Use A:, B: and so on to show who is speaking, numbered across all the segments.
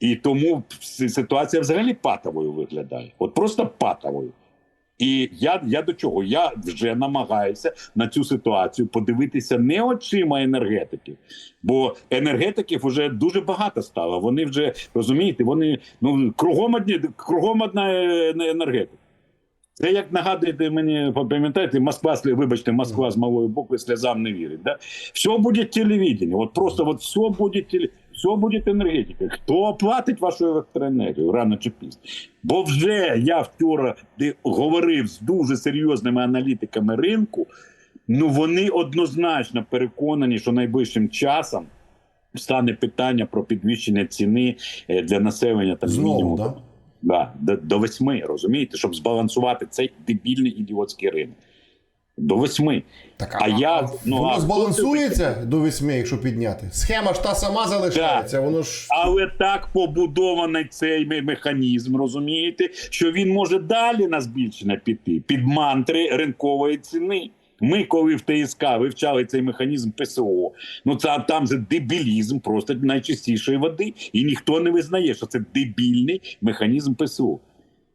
A: І тому ситуація взагалі патовою виглядає. От просто патовою. І я, я до чого? Я вже намагаюся на цю ситуацію подивитися не очима енергетиків, бо енергетиків вже дуже багато стало. Вони вже розумієте, вони ну кругом одні, кругом одна е, енергетика. Це як нагадуєте мені, пам'ятаєте, Москва, вибачте, Москва з малої букви сльозам не вірить. Да? Все буде телевидение. От просто от все буде теле... все буде енергетика. Хто оплатить вашу електроенергію рано чи пізно? Бо вже я вчора говорив з дуже серйозними аналітиками ринку. Ну вони однозначно переконані, що найближчим часом стане питання про підвищення ціни е, для населення там
B: Знову,
A: мінімум
B: да?
A: Да, до, до восьми, розумієте, щоб збалансувати цей дебільний ідіотський ринок. До восьми.
B: Так,
A: А я, ну,
B: воно
A: а
B: збалансується до 8, якщо підняти. Схема ж та сама залишається, воно ж.
A: Але так побудований цей механізм, розумієте, що він може далі на збільшення піти під мантри ринкової ціни. Ми, коли в ТСК вивчали цей механізм ПСО, ну це там же дебілізм просто найчистішої води, і ніхто не визнає, що це дебільний механізм ПСО.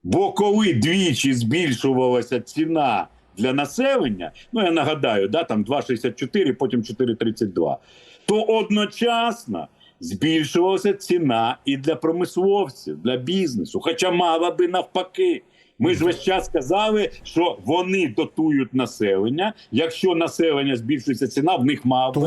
A: Бо коли двічі збільшувалася ціна для населення, ну я нагадаю, да, там 2,64, потім 4,32, то одночасно збільшувалася ціна і для промисловців, для бізнесу. Хоча мала би навпаки. Ми ж весь час казали, що вони дотують населення. Якщо населення збільшується ціна, в них мав
B: То